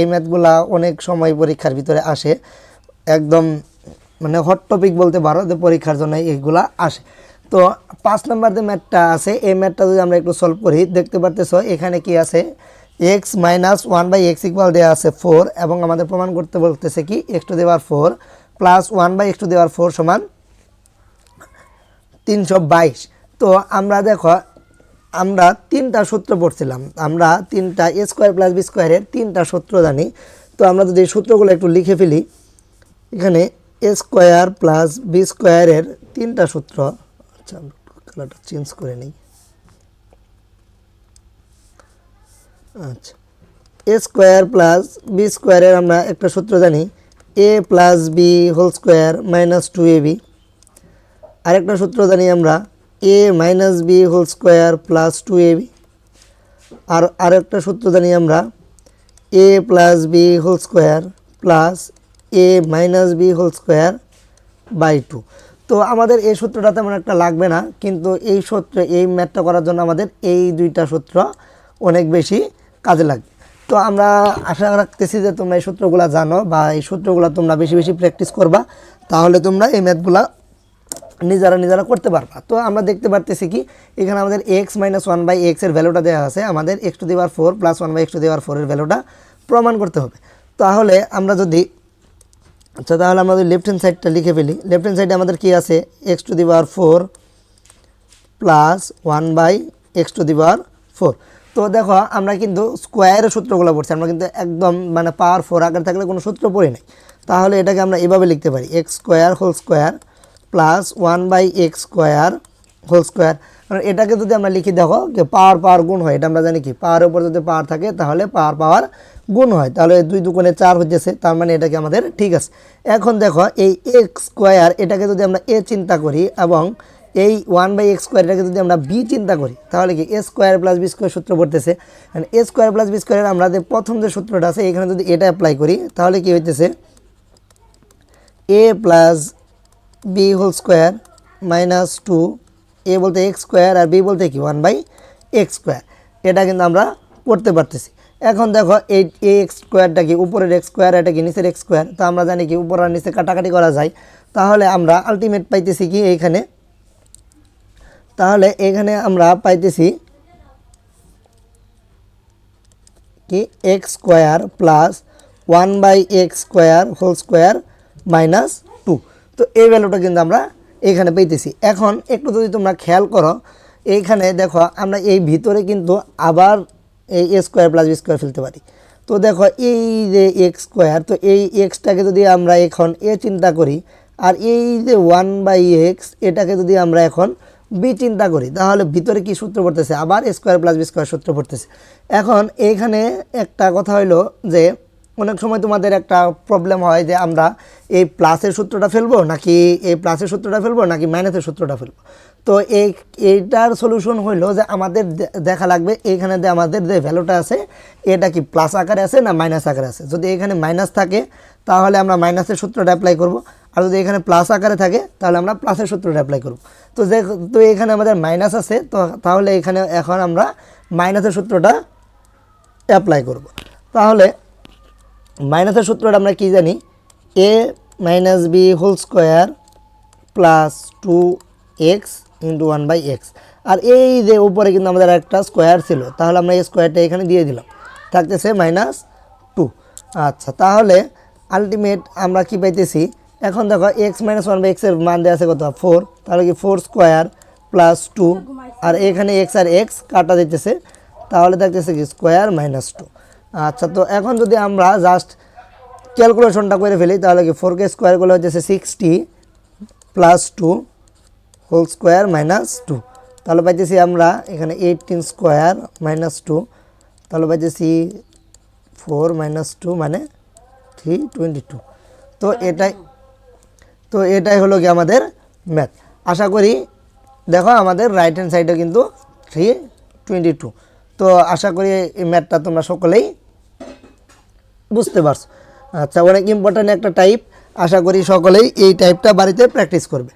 এই ম্যাথগুলা অনেক সময় পরীক্ষার ভিতরে আসে। একদম মানে হট টপিক বলতে যে পরীক্ষার জন্য এইগুলা আসে। তো পাঁচ নাম্বার যে ম্যাথটা আছে, এই ম্যাথটা যদি আমরা একটু সলভ করি, দেখতে পারতেছো এখানে কি আছে? X minus one by X equal দেওয়া আছে ফোর এবং আমাদের প্রমাণ করতে বলতেছে কি এক্স টু দেওয়ার four plus one by X to দেওয়ার ফোর সমান তিনশো বাইশ। তো আমরা দেখো আমরা তিনটা সূত্র পড়ছিলাম। আমরা তিনটা এ স্কোয়ার প্লাস বি স্কোয়ারের তিনটা সূত্র জানি। তো আমরা যদি সূত্রগুলো একটু লিখে ফেলি, এখানে এ স্কোয়ার প্লাস বি স্কোয়ারের তিনটা সূত্র আচ্ছা কালারটা চেঞ্জ করে নিই। আচ্ছা এ স্কোয়ার প্লাস বি স্কোয়ারের আমরা একটা সূত্র জানি A plus B whole square minus two A B আরেকটা সূত্র জানি আমরা A minus B whole square plus two A B আর আরেকটা সূত্র জানি আমরা A plus B whole square plus A minus B whole square by two তো আমাদের এই সূত্রটা তেমন একটা লাগবে না, কিন্তু এই সূত্র, এই ম্যাথটা করার জন্য আমাদের এই দুইটা সূত্র অনেক বেশি কাজে লাগবে। তো আমরা আশা রাখতেছি যে তোমরা এই সূত্রগুলো জানো বা এই সূত্রগুলো তোমরা বেশি বেশি প্র্যাকটিস করবা, তাহলে তোমরা এই ম্যাথগুলা নিজেরা নিজেরা করতে পারবা। তো আমরা দেখতে পারতেছি কি, এখানে আমাদের এক্স মাইনাস ওয়ান বাই এক্সের ভ্যালুটা দেওয়া আছে, আমাদের এক্স টু দেওয়ার four plus one by X to দেওয়ার ফোরের ভ্যালুটা প্রমাণ করতে হবে। তাহলে আমরা যদি আচ্ছা তাহলে আমরা যদি লেফট হ্যান্ড সাইডটা লিখে ফেলি লেফট হ্যান্ড সাইডে আমাদের কি আছে? X to the power four plus one by X to the power four তো দেখো, আমরা কিন্তু স্কোয়ারের সূত্রগুলো পড়ছি, আমরা কিন্তু একদম মানে পাওয়ার ফোর আকার থাকলে কোনো সূত্র পড়ি নাই। তাহলে এটাকে আমরা এভাবে লিখতে পারি X square whole square plus one by X square whole square এটাকে যদি আমরা লিখি, দেখো যে পাওয়ার পাওয়ার গুণ হয়, এটা আমরা জানি কি? পাওয়ারের উপর যদি পাওয়ার থাকে, তাহলে পাওয়ার পাওয়ার গুণ হয়। তাহলে দুই দুগুণে চার হচ্ছে তার মানে এটাকে আমাদের ঠিক আছে। এখন দেখো এই এক্স স্কোয়ার এটাকে যদি আমরা এ চিন্তা করি এবং এই ওয়ান বাই এক্স স্কোয়ার এটাকে যদি আমরা বি চিন্তা করি, তাহলে কি? A square plus b square সূত্র পড়তেছে। এ স্কোয়ার প্লাস বি স্কোয়ারের আমরা যে প্রথম যে সূত্রটা আছে, এখানে যদি এটা অ্যাপ্লাই করি, তাহলে কি হইতেছে? A plus b whole square minus two a বলতে এক্স স্কোয়ার আর বি বলতে কি? ওয়ান বাই এক্স স্কোয়ার এটা কিন্তু আমরা করতে পারতেছি। এখন দেখো এই এ এক্স স্কোয়ারটা কি উপরের এক্স স্কোয়ার এটা কি নিচের এক্স স্কোয়ার তো আমরা জানি কি উপর আর নিচে কাটাকাটি করা যায়। তাহলে আমরা আলটিমেট পাইতেছি কি এইখানে? তাহলে এখানে আমরা পাইতেছি কি x square plus one by x square whole square minus তো এই ভ্যালুটা কিন্তু আমরা এখানে পেতেছি। এখন একটু যদি তোমরা খেয়াল করো, এইখানে দেখো আমরা এই ভিতরে কিন্তু আবার এই a square plus b square ফেলতে পারি। তো দেখো এই যে এক্স স্কোয়ার তো এই এক্সটাকে যদি আমরা এখন এ চিন্তা করি, আর এই যে ওয়ান বাই এক্স এটাকে যদি আমরা এখন বি চিন্তা করি, তাহলে ভিতরে কি সূত্র পড়তেছে? আবার স্কোয়ার প্লাস বি স্কোয়ার সূত্র পড়তেছে। এখন এইখানে একটা কথা হইল যে অনেক সময় তোমাদের একটা প্রবলেম হয় যে আমরা এই প্লাসের সূত্রটা ফেলব নাকি এই প্লাসের সূত্রটা ফেলব নাকি মাইনাসের সূত্রটা ফেলব? তো এই, এইটার সলিউশন হইল যে আমাদের দেখা লাগবে এইখানে যে আমাদের যে ভ্যালুটা আছে, এটা কি প্লাস আকারে আছে না মাইনাস আকারে আছে? যদি এখানে মাইনাস থাকে, তাহলে আমরা মাইনাসের সূত্রটা অ্যাপ্লাই করব। আর যদি এখানে প্লাস আকারে থাকে, তাহলে আমরা প্লাসের সূত্রটা অ্যাপ্লাই করব। তো যে, তো এখানে আমাদের মাইনাস আছে, তো তাহলে এখানে এখন আমরা মাইনাসের সূত্রটা অ্যাপ্লাই করব। তাহলে মাইনাসের সূত্রটা আমরা কি জানি? A minus b whole square plus two x into one by x আর এই যে উপরে কিন্তু আমাদের একটা স্কোয়ার ছিল, তাহলে আমরা এই স্কোয়ারটা এখানে দিয়ে দিলাম। থাকতেছে মাইনাস টু আচ্ছা তাহলে আলটিমেট আমরা কি পাইতেছি? এখন দেখো এক্স মাইনাস ওয়ান বাই এক্সের মান দেওয়া আছে কত? ফোর তাহলে কি ফোর স্কোয়ার প্লাস টু আর এখানে এক্স আর এক্স কাটা দিতেছে। তাহলে থাকতেছে কি স্কোয়ার মাইনাস টু আচ্ছা তো এখন যদি আমরা জাস্ট ক্যালকুলেশনটা করে ফেলি তাহলে কি ফোর কে স্কোয়ার করলে হচ্ছে sixty plus two whole square minus two তাহলে পাইতেছি আমরা এখানে এইটিন স্কোয়ার মাইনাস টু তাহলে পাইতেছি ফোর মাইনাস টু মানে থ্রি টোয়েন্টি টু তো এটাই তো এটাই হলো কি আমাদের ম্যাথ আশা করি দেখো আমাদের রাইট হ্যান্ড সাইডে কিন্তু থ্রি টোয়েন্টি টু তো আশা করি এই ম্যাথটা তোমরা সকলেই বুঝতে পারছ। আচ্ছা অনেক ইম্পর্ট্যান্ট একটা টাইপ আশা করি সকলেই এই টাইপটা বাড়িতে প্র্যাকটিস করবে।